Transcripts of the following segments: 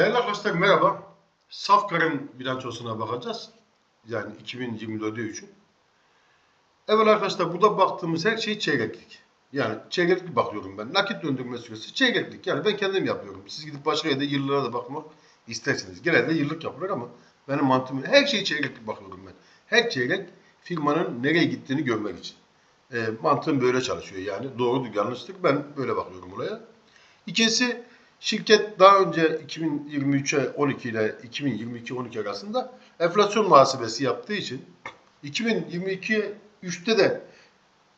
Değerli arkadaşlar merhaba. Safkar'ın bilançosuna bakacağız. Yani 2024'ü için. Evet arkadaşlar burada baktığımız her şey çeyreklik. Yani çeyreklik bakıyorum ben. Nakit döndürme süresi çeyreklik. Yani ben kendim yapıyorum. Siz gidip başka yerde yıllara da bakmak isterseniz. Genelde yıllık yapılır ama benim mantığım her şeyi çeyreklik bakıyorum ben. Her çeyrek firmanın nereye gittiğini görmek için. E, mantığım böyle çalışıyor yani. Doğrudur yanlıştır. Ben böyle bakıyorum olaya. İkincisi şirket daha önce 2023'e 12 ile 2022 12 arasında enflasyon muhasebesi yaptığı için 2022 3'te de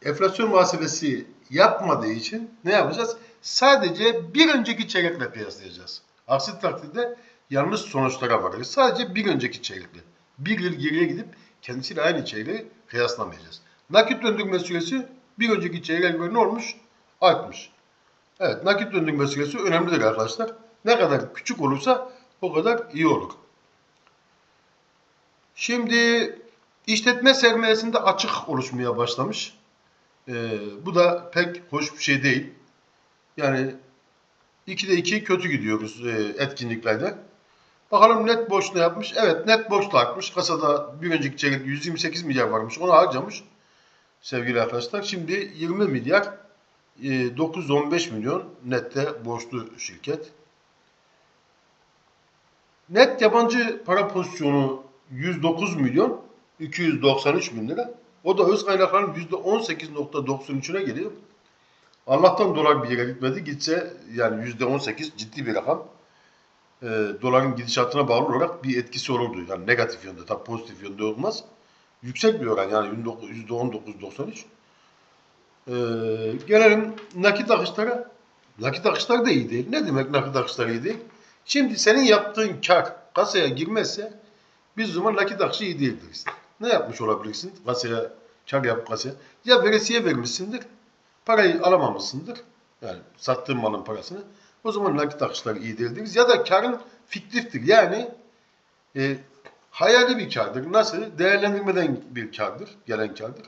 enflasyon muhasebesi yapmadığı için ne yapacağız? Sadece bir önceki çeyrekle kıyaslayacağız. Aksi takdirde yanlış sonuçlara varırız. Sadece bir önceki çeyrekle. Bir yıl geriye gidip kendisiyle aynı çeyreği kıyaslamayacağız. Nakit döndürme süresi bir önceki çeyreğe göre ne olmuş? Artmış. Evet, nakit döndürme süresi önemlidir arkadaşlar. Ne kadar küçük olursa o kadar iyi olur. Şimdi işletme sermayesinde açık oluşmaya başlamış. Ee, bu da pek hoş bir şey değil. Yani 2'de 2 kötü gidiyoruz e, etkinliklerde. Bakalım net borç ne yapmış? Evet net borç da artmış. Kasada bir önceki çeyrek 128 milyar varmış. Onu harcamış sevgili arkadaşlar. Şimdi 20 milyar e, 915 milyon nette borçlu şirket. Net yabancı para pozisyonu 109 milyon 293 bin lira. O da öz kaynakların %18.93'üne geliyor. Allah'tan dolar bir yere gitmedi. Gitse yani %18 ciddi bir rakam. E, doların gidişatına bağlı olarak bir etkisi olurdu. Yani negatif yönde, tabii pozitif yönde olmaz. Yüksek bir oran yani %19-93. Ee, gelelim nakit akışlara. Nakit akışlar da iyi değil. Ne demek nakit akışlar iyi değil? Şimdi senin yaptığın kar kasaya girmezse biz o zaman nakit akışı iyi değil deriz. Ne yapmış olabilirsin kasaya, kar yap kasaya? Ya veresiye vermişsindir, parayı alamamışsındır. Yani sattığın malın parasını. O zaman nakit akışları iyi değil deriz. Ya da karın fiktiftir. Yani e, hayali bir kardır. Nasıl? Değerlendirmeden bir kardır, gelen kardır.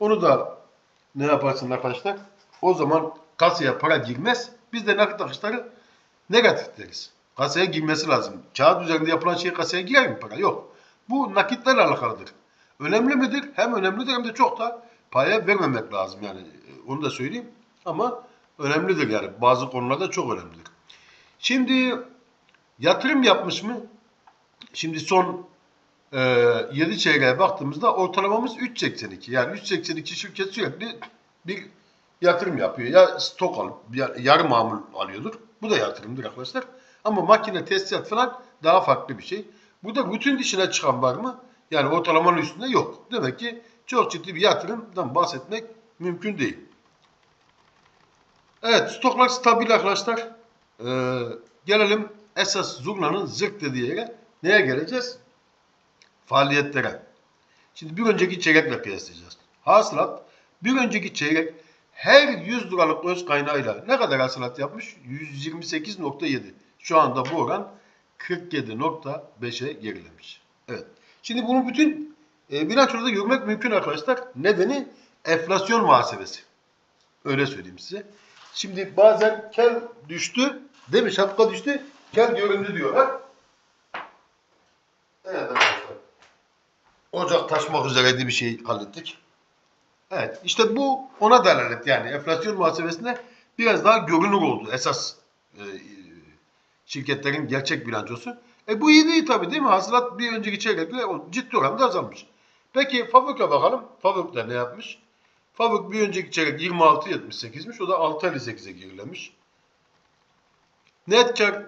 Onu da ne yaparsın arkadaşlar? O zaman kasaya para girmez. Biz de nakit akışları negatif deriz. Kasaya girmesi lazım. Kağıt üzerinde yapılan şey kasaya girer mi para? Yok. Bu nakitlerle alakalıdır. Önemli midir? Hem önemlidir hem de çok da paya vermemek lazım yani. Onu da söyleyeyim. Ama önemlidir yani. Bazı konularda çok önemlidir. Şimdi yatırım yapmış mı? Şimdi son e, 7 çeyreğe baktığımızda ortalamamız 3.82. Yani 3.82 şirket sürekli bir yatırım yapıyor. Ya stok alıp ya, yarı mamul alıyordur. Bu da yatırımdır arkadaşlar. Ama makine tesisat falan daha farklı bir şey. Burada bütün dışına çıkan var mı? Yani ortalamanın üstünde yok. Demek ki çok ciddi bir yatırımdan bahsetmek mümkün değil. Evet stoklar stabil arkadaşlar. Ee, gelelim esas zurnanın zırt dediği yere. Neye geleceğiz? Faaliyetlere. Şimdi bir önceki çeyrekle kıyaslayacağız. Hasılat bir önceki çeyrek her 100 liralık öz kaynağıyla ne kadar hasılat yapmış? 128.7. Şu anda bu oran 47.5'e gerilemiş. Evet. Şimdi bunu bütün e, bilançoda görmek mümkün arkadaşlar. Nedeni enflasyon muhasebesi. Öyle söyleyeyim size. Şimdi bazen kel düştü, değil mi? Şapka düştü, kel göründü diyorlar. Evet arkadaşlar. Ocak taşmak üzereydi bir şey hallettik. Evet işte bu ona delalet yani enflasyon muhasebesinde biraz daha görünür oldu esas e, şirketlerin gerçek bilançosu. E bu iyi değil tabii değil mi? Hasılat bir önceki çeyrekle ciddi oranda azalmış. Peki Favuk'a bakalım. Favuk da ne yapmış? Favuk bir önceki çeyrek 26.78'miş. O da 6.58'e gerilemiş. Net kar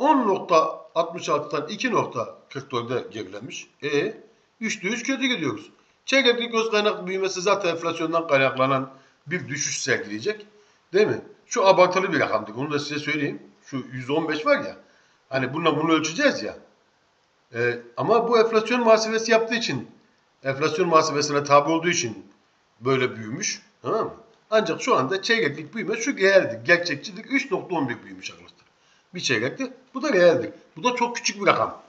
10.66'dan 2.44'e gerilemiş. E 3'te 3 kötü gidiyoruz. Çeyreklik öz kaynak büyümesi zaten enflasyondan kaynaklanan bir düşüş sergileyecek. Değil mi? Şu abartılı bir rakamdır. Onu da size söyleyeyim. Şu 115 var ya. Hani bununla bunu ölçeceğiz ya. Ee, ama bu enflasyon muhasebesi yaptığı için enflasyon muhasebesine tabi olduğu için böyle büyümüş. Tamam mı? Ancak şu anda çeyreklik büyüme şu realdir. Gerçekçilik 3.11 büyümüş arkadaşlar. Bir çeyrekte. Bu da realdir. Bu da çok küçük bir rakam.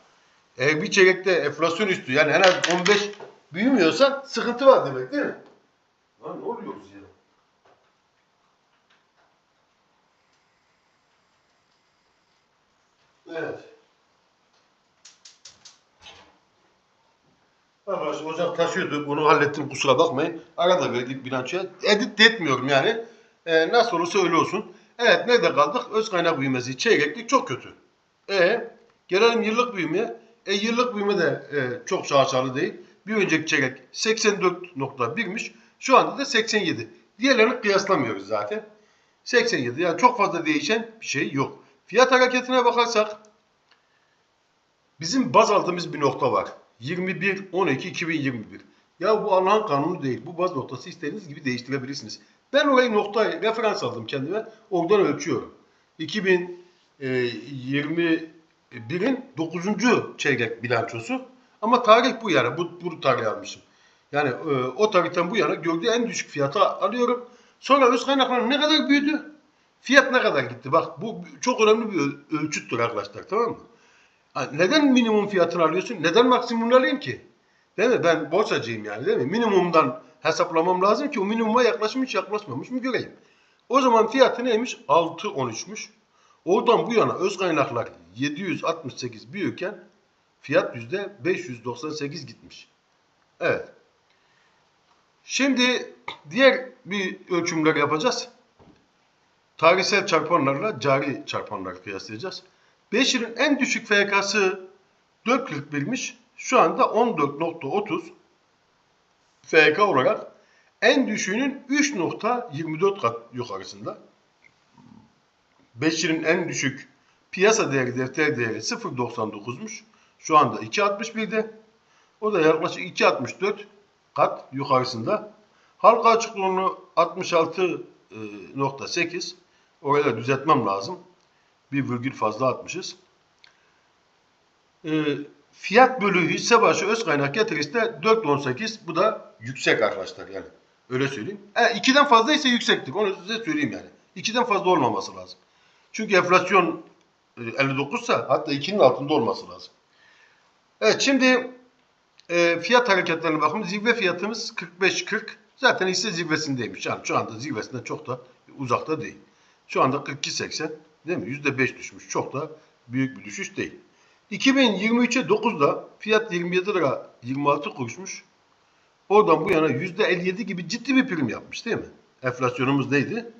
Eğer bir çeyrekte enflasyon üstü yani en az 15 büyümüyorsa sıkıntı var demek değil mi? Lan ne oluyoruz ya? Evet. Arkadaşlar hocam taşıyordu. Bunu hallettim kusura bakmayın. Arada verdik bilançoya. Edit de etmiyorum yani. Ee, nasıl olursa öyle olsun. Evet nerede kaldık? Öz kaynak büyümesi çeyreklik çok kötü. E gelelim yıllık büyümeye. E yıllık büyüme de e, çok şaşalı değil. Bir önceki çeyrek 84.1'miş. Şu anda da 87. Diğerlerini kıyaslamıyoruz zaten. 87 yani çok fazla değişen bir şey yok. Fiyat hareketine bakarsak bizim baz aldığımız bir nokta var. 21 12 2021. Ya bu Allah'ın kanunu değil. Bu baz noktası istediğiniz gibi değiştirebilirsiniz. Ben orayı noktayı referans aldım kendime. Oradan ölçüyorum. 2021'in 9. çeyrek bilançosu. Ama tarih bu yani. Bu, bu tarihi almışım. Yani e, o tarihten bu yana gördüğü en düşük fiyata alıyorum. Sonra öz kaynaklar ne kadar büyüdü? Fiyat ne kadar gitti? Bak bu çok önemli bir öl- ölçüttür arkadaşlar tamam mı? Ha, neden minimum fiyatını alıyorsun? Neden maksimumunu alayım ki? Değil mi? Ben borsacıyım yani değil mi? Minimumdan hesaplamam lazım ki o minimuma yaklaşmış yaklaşmamış mı göreyim. O zaman fiyatı neymiş? 6.13'müş. Oradan bu yana öz kaynaklar 768 büyürken fiyat %598 gitmiş. Evet. Şimdi diğer bir ölçümler yapacağız. Tarihsel çarpanlarla cari çarpanları kıyaslayacağız. 5 yılın en düşük FK'sı 4.41'miş. Şu anda 14.30 FK olarak en düşüğünün 3.24 kat yukarısında. 5 yılın en düşük piyasa değeri defter değeri 0.99'muş. Şu anda 2.61'de. O da yaklaşık 2.64 kat yukarısında. Halka açıklığını 66.8. Oraya da düzeltmem lazım. Bir virgül fazla atmışız. Ee, fiyat bölü hisse başı öz kaynak getirisi de 4.18. Bu da yüksek arkadaşlar yani. Öyle söyleyeyim. E, 2'den fazla ise yüksektir. Onu size söyleyeyim yani. 2'den fazla olmaması lazım. Çünkü enflasyon e, 59 ise hatta 2'nin altında olması lazım. Evet şimdi e, fiyat hareketlerine bakalım. Zirve fiyatımız 45.40. Zaten hisse zirvesindeymiş. Yani şu anda zirvesinden çok da uzakta değil. Şu anda 42.80 değil mi? %5 düşmüş. Çok da büyük bir düşüş değil. 2023'e 9'da fiyat 27 lira 26 kuruşmuş. Oradan bu yana %57 gibi ciddi bir prim yapmış değil mi? Enflasyonumuz neydi?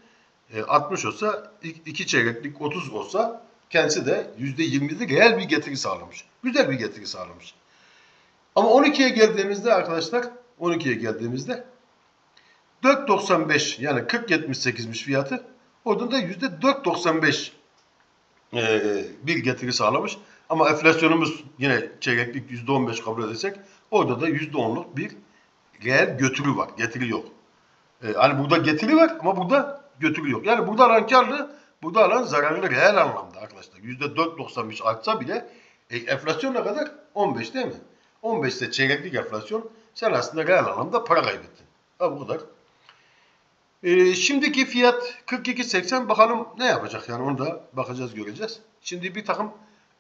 E, 60 olsa 2 çeyreklik 30 olsa kendisi de %27 reel bir getiri sağlamış. Güzel bir getiri sağlamış. Ama 12'ye geldiğimizde arkadaşlar 12'ye geldiğimizde 4.95 yani 40.78'miş fiyatı. Oradan da %4.95 e, bir getiri sağlamış. Ama enflasyonumuz yine çeyreklik %15 kabul edersek orada da %10'luk bir reel götürü var. Getiri yok. E, hani burada getiri var ama burada götürü yok. Yani burada alan burada alan zararlı reel anlamda arkadaşlar. %4.95 artsa bile e, enflasyon ne kadar? 15 değil mi? 15 ise çeyreklik enflasyon sen aslında reel anlamda para kaybettin. Ha bu kadar. Ee, şimdiki fiyat 42.80 bakalım ne yapacak yani onu da bakacağız göreceğiz. Şimdi bir takım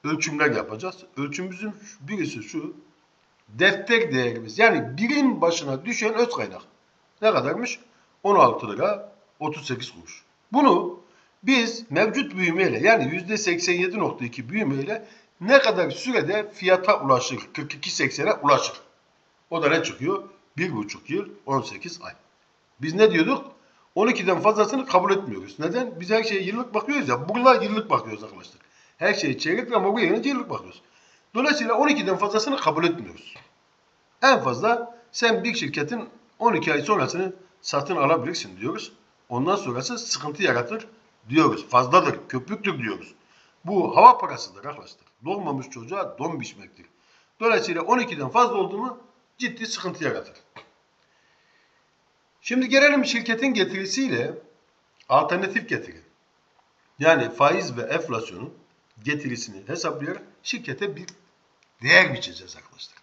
ölçümler yapacağız. Ölçümümüzün birisi şu. Defter değerimiz yani birim başına düşen öz kaynak. Ne kadarmış? 16 lira 38 kuruş. Bunu biz mevcut büyümeyle yani %87.2 büyümeyle ne kadar sürede fiyata ulaşır? 42.80'e ulaşır. O da ne çıkıyor? 1,5 yıl 18 ay. Biz ne diyorduk? 12'den fazlasını kabul etmiyoruz. Neden? Biz her şeye yıllık bakıyoruz ya. Bunlar yıllık bakıyoruz arkadaşlar. Her şeye çeyrek ama bu yerine yıllık bakıyoruz. Dolayısıyla 12'den fazlasını kabul etmiyoruz. En fazla sen bir şirketin 12 ay sonrasını satın alabilirsin diyoruz. Ondan sonrası sıkıntı yaratır diyoruz. Fazladır, köpüktür diyoruz. Bu hava parasıdır arkadaşlar. Doğmamış çocuğa don biçmektir. Dolayısıyla 12'den fazla oldu mu ciddi sıkıntı yaratır. Şimdi gelelim şirketin getirisiyle alternatif getiri. Yani faiz ve enflasyonun getirisini hesaplayarak şirkete bir değer biçeceğiz arkadaşlar.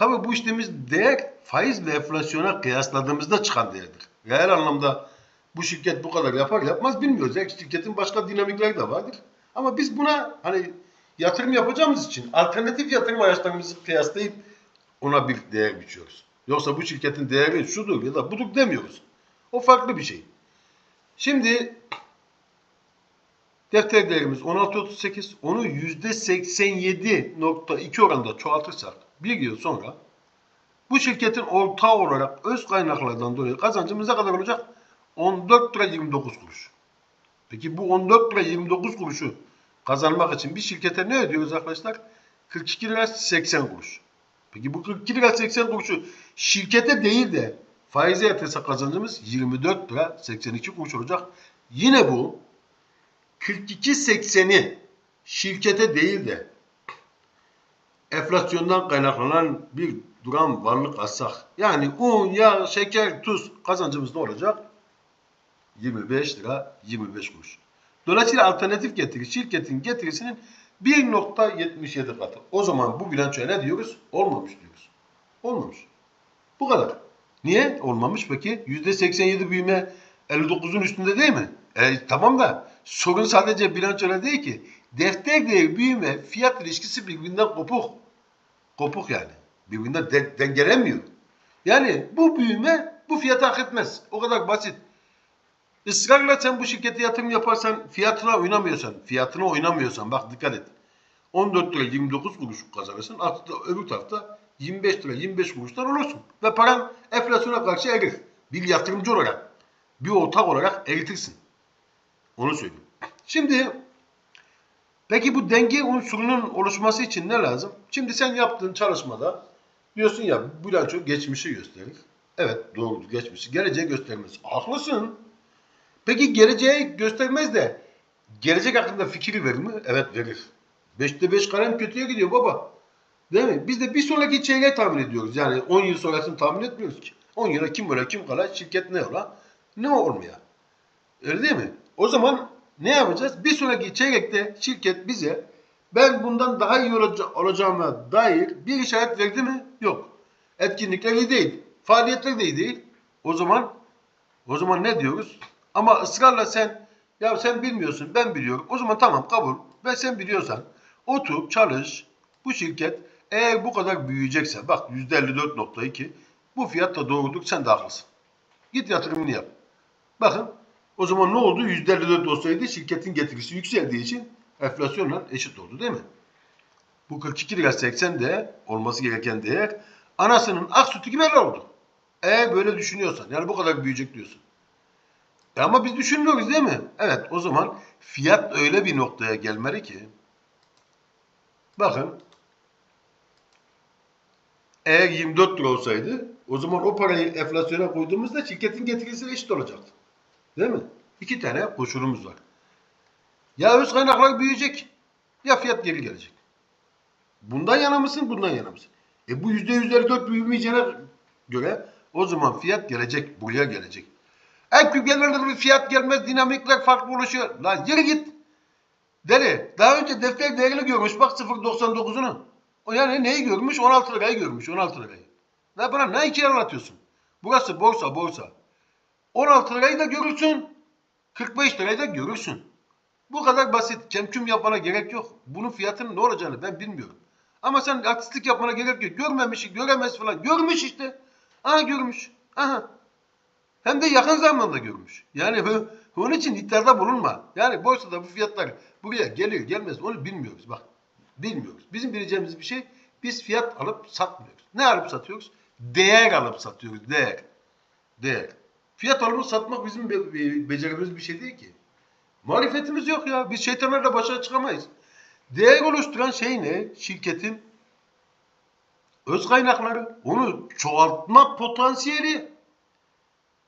Tabi bu işlemiz değer faiz ve enflasyona kıyasladığımızda çıkan değerdir. Reel anlamda bu şirket bu kadar yapar yapmaz bilmiyoruz. Belki şirketin başka dinamikleri de vardır. Ama biz buna hani yatırım yapacağımız için alternatif yatırım araçlarımızı kıyaslayıp ona bir değer biçiyoruz. Yoksa bu şirketin değeri şudur ya da budur demiyoruz. O farklı bir şey. Şimdi defter değerimiz 16.38. Onu %87.2 oranında çoğaltırsak bir yıl sonra bu şirketin ortağı olarak öz kaynaklardan dolayı kazancımız ne kadar olacak? 14 lira 29 kuruş. Peki bu 14 lira 29 kuruşu kazanmak için bir şirkete ne ödüyoruz arkadaşlar? 42 lira 80 kuruş. Peki bu 42 lira 80 kuruşu şirkete değil de faize yatırsa kazancımız 24 lira 82 kuruş olacak. Yine bu 42.80'i şirkete değil de enflasyondan kaynaklanan bir duran varlık alsak yani un, yağ, şeker, tuz kazancımız ne olacak? 25 lira 25 kuruş. Dolayısıyla alternatif getiri şirketin getirisinin 1.77 katı. O zaman bu bilançoya ne diyoruz? Olmamış diyoruz. Olmamış. Bu kadar. Niye? Olmamış peki. %87 büyüme 59'un üstünde değil mi? E, tamam da sorun sadece bilançoda değil ki. Defter değeri büyüme fiyat ilişkisi birbirinden kopuk. Kopuk yani. Birbirinden de- dengelemiyor. Yani bu büyüme bu fiyatı hak etmez. O kadar basit. Israrla sen bu şirkete yatırım yaparsan, fiyatına oynamıyorsan, fiyatına oynamıyorsan, bak dikkat et. 14 lira 29 kuruş kazanırsın. Artık öbür tarafta 25 lira 25 kuruştan olursun. Ve paran enflasyona karşı erir. Bir yatırımcı olarak, bir ortak olarak eritirsin. Onu söyleyeyim. Şimdi peki bu denge unsurunun oluşması için ne lazım? Şimdi sen yaptığın çalışmada diyorsun ya bilanço geçmişi gösterir. Evet doğrudur geçmişi. Geleceği göstermez. Haklısın. Peki geleceği göstermez de gelecek hakkında fikri verir mi? Evet verir. Beşte beş kalem kötüye gidiyor baba. Değil mi? Biz de bir sonraki çeyreği tahmin ediyoruz. Yani 10 yıl sonrasını tahmin etmiyoruz ki. 10 yıla kim böyle kim kala şirket ne ola ne olmaya. Öyle değil mi? O zaman ne yapacağız? Bir sonraki çeyrekte şirket bize ben bundan daha iyi olaca- olacağıma dair bir işaret verdi mi? Yok. Etkinlikler iyi değil. Faaliyetler de iyi değil. O zaman o zaman ne diyoruz? Ama ısrarla sen ya sen bilmiyorsun ben biliyorum. O zaman tamam kabul. Ve sen biliyorsan otur çalış. Bu şirket eğer bu kadar büyüyecekse bak %54.2 bu fiyat da doğrudur sen de haklısın. Git yatırımını yap. Bakın o zaman ne oldu? %54 olsaydı şirketin getirisi yükseldiği için enflasyonla eşit oldu değil mi? Bu 42 lira 80 de olması gereken değer anasının ak sütü gibi oldu. Eğer böyle düşünüyorsan yani bu kadar büyüyecek diyorsun. E ama biz düşünmüyoruz değil mi? Evet o zaman fiyat öyle bir noktaya gelmeli ki bakın eğer 24 lira olsaydı o zaman o parayı enflasyona koyduğumuzda şirketin getirisi eşit olacaktı. Değil mi? İki tane koşulumuz var. Ya öz kaynaklar büyüyecek ya fiyat geri gelecek. Bundan yana mısın, bundan yana mısın? E bu %154 büyümeyeceğine göre o zaman fiyat gelecek, buraya gelecek. En küçük bir fiyat gelmez, dinamikler farklı oluşuyor. Lan yürü git. Deli. Daha önce defter değerini görmüş bak 0.99'unu. O yani neyi görmüş? 16 lirayı görmüş, 16 lirayı. Ne bana ne iki anlatıyorsun? Burası borsa, borsa. 16 lirayı da görürsün. 45 lirayı da görürsün. Bu kadar basit. Kemküm yapmana gerek yok. Bunun fiyatının ne olacağını ben bilmiyorum. Ama sen artistlik yapmana gerek yok. Görmemiş, göremez falan. Görmüş işte. Aha görmüş. Aha. Hem de yakın zamanda görmüş. Yani bu, onun için iddiada bulunma. Yani borsada bu fiyatlar buraya geliyor gelmez onu bilmiyoruz. Bak bilmiyoruz. Bizim bileceğimiz bir şey biz fiyat alıp satmıyoruz. Ne alıp satıyoruz? Değer alıp satıyoruz. Değer. Değer. Fiyat alıp satmak bizim be- becerimiz bir şey değil ki. Marifetimiz yok ya. Biz şeytanlarla başa çıkamayız. Değer oluşturan şey ne? Şirketin öz kaynakları, onu çoğaltma potansiyeli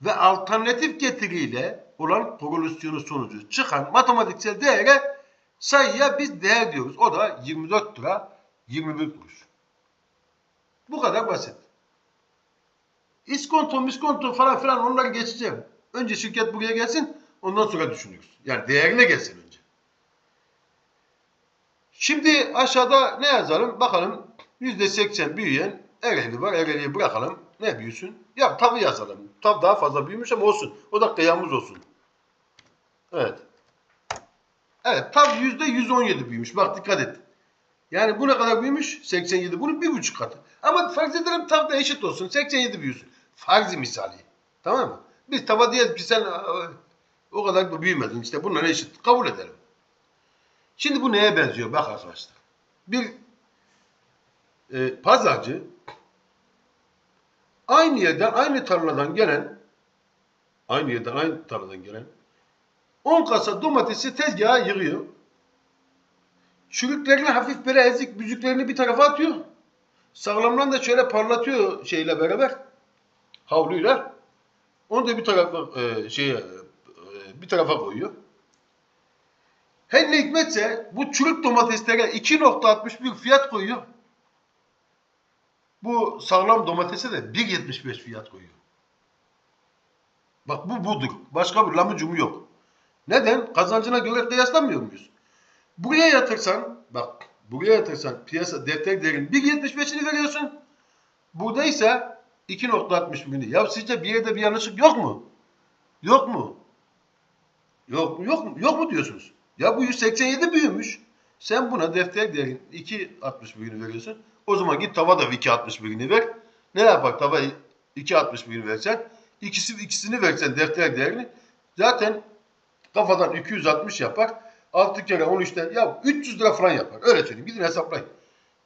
ve alternatif getiriyle olan korelasyonu sonucu çıkan matematiksel değere sayıya biz değer diyoruz. O da 24 lira 21 kuruş. Bu kadar basit. İskonto, miskonto falan filan onları geçeceğim. Önce şirket buraya gelsin ondan sonra düşünürüz. Yani değerine gelsin önce. Şimdi aşağıda ne yazalım? Bakalım %80 büyüyen Ereğli var. Ereğli'yi bırakalım. Ne büyüsün? Ya tavu yazalım. Tav daha fazla büyümüş ama olsun. O da kıyamız olsun. Evet. Evet tav %117 büyümüş. Bak dikkat et. Yani bu ne kadar büyümüş? 87. Bunun bir buçuk katı. Ama farz edelim tav da eşit olsun. 87 büyüsün. Farzi misali. Tamam mı? Biz tava diyelim ki sen e, o kadar da büyümedin. İşte bunlar eşit. Kabul edelim. Şimdi bu neye benziyor? Bak arkadaşlar. Bir e, pazarcı aynı yerden, aynı tarladan gelen aynı yerden, aynı tarladan gelen 10 kasa domatesi tezgaha yığıyor. Çürüklerini hafif böyle ezik büzüklerini bir tarafa atıyor. Sağlamlarını da şöyle parlatıyor şeyle beraber. Havluyla. Onu da bir tarafa e, şeye e, bir tarafa koyuyor. Her ne hikmetse bu çürük domateslere 2.61 fiyat koyuyor. Bu sağlam domatese de 1.75 fiyat koyuyor. Bak bu budur. Başka bir lamucumu yok. Neden? Kazancına göre kıyaslanmıyor muyuz? Buraya yatırsan, bak buraya yatırsan piyasa defter değerin 1.75'ini veriyorsun. Burada ise 2.61'ini. Ya sizce bir yerde bir yanlışlık yok mu? Yok mu? Yok mu? Yok mu? Yok mu diyorsunuz? Ya bu 187 büyümüş. Sen buna defter değerin 2.61'ini veriyorsun. O zaman git tava da 2.61'ini ver. Ne yapar tava 2.61'ini versen? İkisi, ikisini versen defter değerini zaten kafadan 260 yapar. 6 kere 13'ten ya 300 lira falan yapar. Öyle söyleyeyim. Gidin hesaplayın.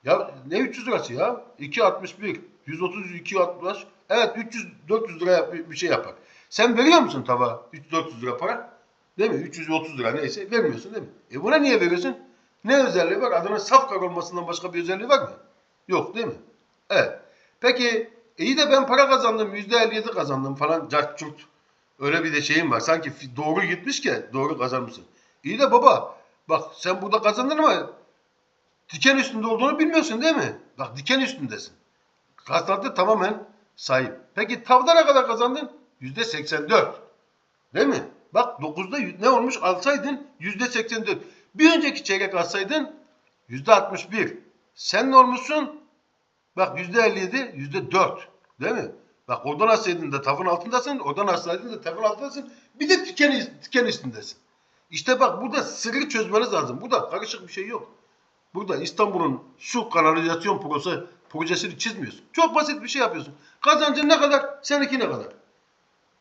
Ya ne 300 lirası ya? 2.61, 130, 260. Evet 300, 400 lira bir şey yapar. Sen veriyor musun tava 300-400 lira para? Değil mi? 330 lira neyse vermiyorsun değil mi? E buna niye veriyorsun? Ne özelliği var? Adına saf kar olmasından başka bir özelliği var mı? Yok değil mi? Evet. Peki iyi de ben para kazandım. %57 kazandım falan. Cart çurt. Öyle bir de şeyim var. Sanki doğru gitmiş ki doğru kazanmışsın. İyi de baba bak sen burada kazandın ama diken üstünde olduğunu bilmiyorsun değil mi? Bak diken üstündesin. Kazandı tamamen sahip. Peki tavda ne kadar kazandın? %84. Değil mi? Bak 9'da y- ne olmuş? Alsaydın %84. Bir önceki çeyrek alsaydın %61. Sen ne olmuşsun? Bak %57, %4. Değil mi? Bak oradan alsaydın da tavın altındasın, oradan alsaydın da tavın altındasın. Bir de diken, diken üstündesin. İşte bak burada sırrı çözmeniz lazım. Burada karışık bir şey yok. Burada İstanbul'un su kanalizasyon projesi, projesini çizmiyorsun. Çok basit bir şey yapıyorsun. Kazancın ne kadar? Seninki ne kadar?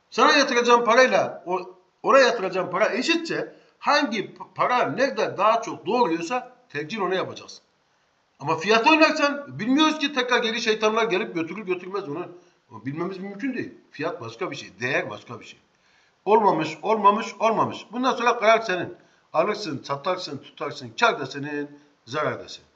Sana yatıracağın parayla o, oraya yatıracağın para eşitse hangi para nerede daha çok doğruyorsa tercih onu yapacaksın. Ama fiyat oynarsan bilmiyoruz ki tekrar geri şeytanlar gelip götürür götürmez. Onu Bilmemiz mümkün değil. Fiyat başka bir şey. Değer başka bir şey. Olmamış, olmamış, olmamış. Bundan sonra karar senin. Alırsın, satarsın, tutarsın. Kar da senin, zarar da senin.